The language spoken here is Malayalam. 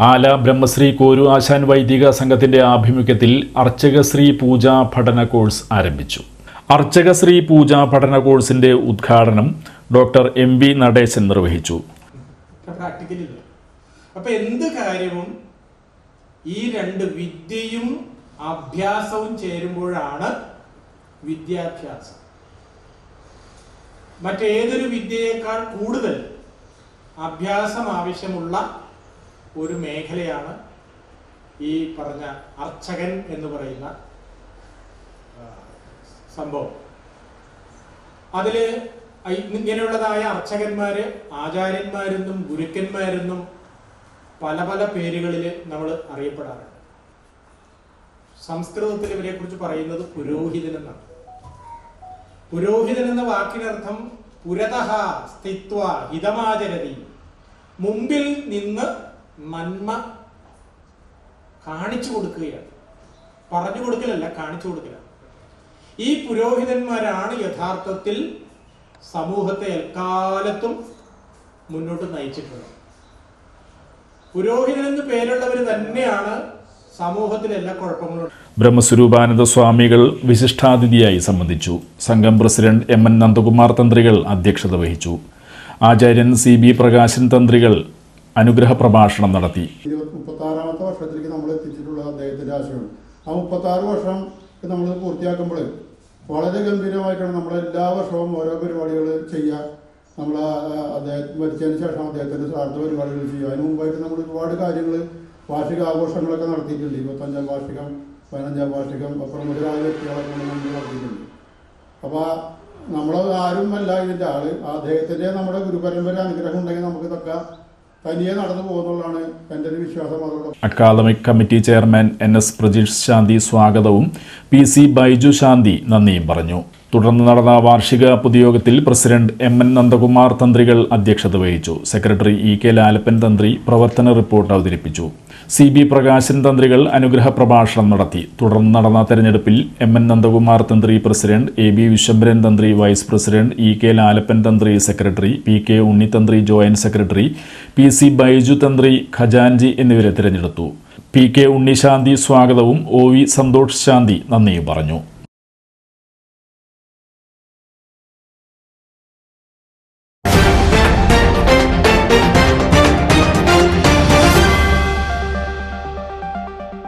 ആല ബ്രഹ്മശ്രീ കോരു ആശാൻ വൈദിക സംഘത്തിന്റെ ആഭിമുഖ്യത്തിൽ അർച്ചകശ്രീ പൂജാ പഠന കോഴ്സ് ആരംഭിച്ചു. അർച്ചകശ്രീ പൂജാ പഠന കോഴ്സിന്റെ ഉദ്ഘാടനം ഡോക്ടർ എം വി നടേശൻ നിർവഹിച്ചു. അപ്പൊ എന്ത് കാര്യവും ഈ രണ്ട് വിദ്യയും അഭ്യാസവും ചേരുമ്പോഴാണ് വിദ്യാഭ്യാസം. മറ്റേതൊരു വിദ്യയേക്കാൾ കൂടുതൽ അഭ്യാസം ആവശ്യമുള്ള ഒരു മേഖലയാണ് ഈ പറഞ്ഞ അർച്ചകൻ എന്ന് പറയുന്ന സംഭവം. അതിൽ ഇങ്ങനെയുള്ളതായ അർച്ചകന്മാര് ആചാര്യന്മാരെന്നും ഗുരുക്കന്മാരെന്നും പല പല പേരുകളിൽ നമ്മൾ അറിയപ്പെടാറുണ്ട്. സംസ്കൃതത്തിൽ ഇവരെ കുറിച്ച് പറയുന്നത് പുരോഹിതൻ എന്നാണ് പുരോഹിതൻ എന്ന വാക്കിനർത്ഥം പുരതഹ സ്ഥിത്വ ഹിതമാചരതി. മുമ്പിൽ നിന്ന് നന്മ കാണിച്ചു കൊടുക്കുകയാണ്. പറഞ്ഞു കൊടുക്കലല്ല കാണിച്ചു കൊടുക്കലാണ്. ഈ പുരോഹിതന്മാരാണ് യഥാർത്ഥത്തിൽ സമൂഹത്തെ എക്കാലത്തും മുന്നോട്ട് നയിച്ചിട്ടുള്ളത്. പുരോഹിതൻ എന്ന് പേരുള്ളവർ തന്നെയാണ് സമൂഹത്തിൽ എല്ലാ കുഴപ്പങ്ങളും. ബ്രഹ്മസ്വരൂപാനന്ദ സ്വാമികൾ വിശിഷ്ടാതിഥിയായി സംബന്ധിച്ചു. സംഘം പ്രസിഡന്റ് എം എൻ നന്ദകുമാർ തന്ത്രികൾ അധ്യക്ഷത വഹിച്ചു. ആചാര്യൻ സി ബി പ്രകാശൻ തന്ത്രികൾ അനുഗ്രഹ പ്രഭാഷണം നടത്തി. മുപ്പത്താറാമത്തെ വർഷത്തിലേക്ക് നമ്മൾ എത്തിച്ചിട്ടുള്ള അദ്ദേഹത്തിന്റെ ആശയമാണ്. ആ മുപ്പത്താറ് വർഷം നമ്മൾ പൂർത്തിയാക്കുമ്പോൾ വളരെ ഗംഭീരമായിട്ടാണ് നമ്മൾ എല്ലാ വർഷവും ഓരോ പരിപാടികൾ ചെയ്യുക. നമ്മൾ അദ്ദേഹം മരിച്ചതിന് ശേഷം അദ്ദേഹത്തിന്റെ സ്വാർത്ഥ പരിപാടികൾ ചെയ്യുക. അതിന് മുമ്പായിട്ട് നമ്മൾ ഒരുപാട് കാര്യങ്ങൾ വാർഷിക ആഘോഷങ്ങളൊക്കെ നടത്തിയിട്ടുണ്ട്. ഇരുപത്തഞ്ചാം വാർഷികം പതിനഞ്ചാം വാർഷികം അപ്പുറം മുതലായ വ്യക്തികളൊക്കെ നമ്മൾ നടത്തിയിട്ടുണ്ട്. അപ്പോൾ നമ്മൾ അല്ല ഇതിന്റെ ആൾ. അദ്ദേഹത്തിന്റെ നമ്മുടെ ഗുരുപരമ്പര അനുഗ്രഹം ഉണ്ടെങ്കിൽ നമുക്ക് ഇതൊക്കെ വിശ്വാസം academic committee chairman N S Prajeesh Shanthi സ്വാഗതവും പി സി ബൈജു ശാന്തി നന്ദിയും പറഞ്ഞു. തുടർന്ന് നടന്ന വാർഷിക പൊതുയോഗത്തിൽ പ്രസിഡന്റ് എം എൻ നന്ദകുമാർ തന്ത്രികൾ അധ്യക്ഷത വഹിച്ചു. സെക്രട്ടറി ഇ കെ ലാലപ്പൻ തന്ത്രി പ്രവർത്തന റിപ്പോർട്ട് അവതരിപ്പിച്ചു. സി ബി പ്രകാശൻ തന്ത്രികൾ അനുഗ്രഹ പ്രഭാഷണം നടത്തി. തുടർന്ന് നടന്ന തെരഞ്ഞെടുപ്പിൽ എം എൻ നന്ദകുമാർ തന്ത്രി president A B Vishwambharan Thanthri vice president E K Lalappan Thanthri secretary P K Unnithanthri joint secretary P C Baiju Thanthri ഖജാൻജി എന്നിവരെ തിരഞ്ഞെടുത്തു. പി കെ ഉണ്ണിശാന്തി സ്വാഗതവും ഒ വി സന്തോഷ് ശാന്തി നന്ദിയും പറഞ്ഞു.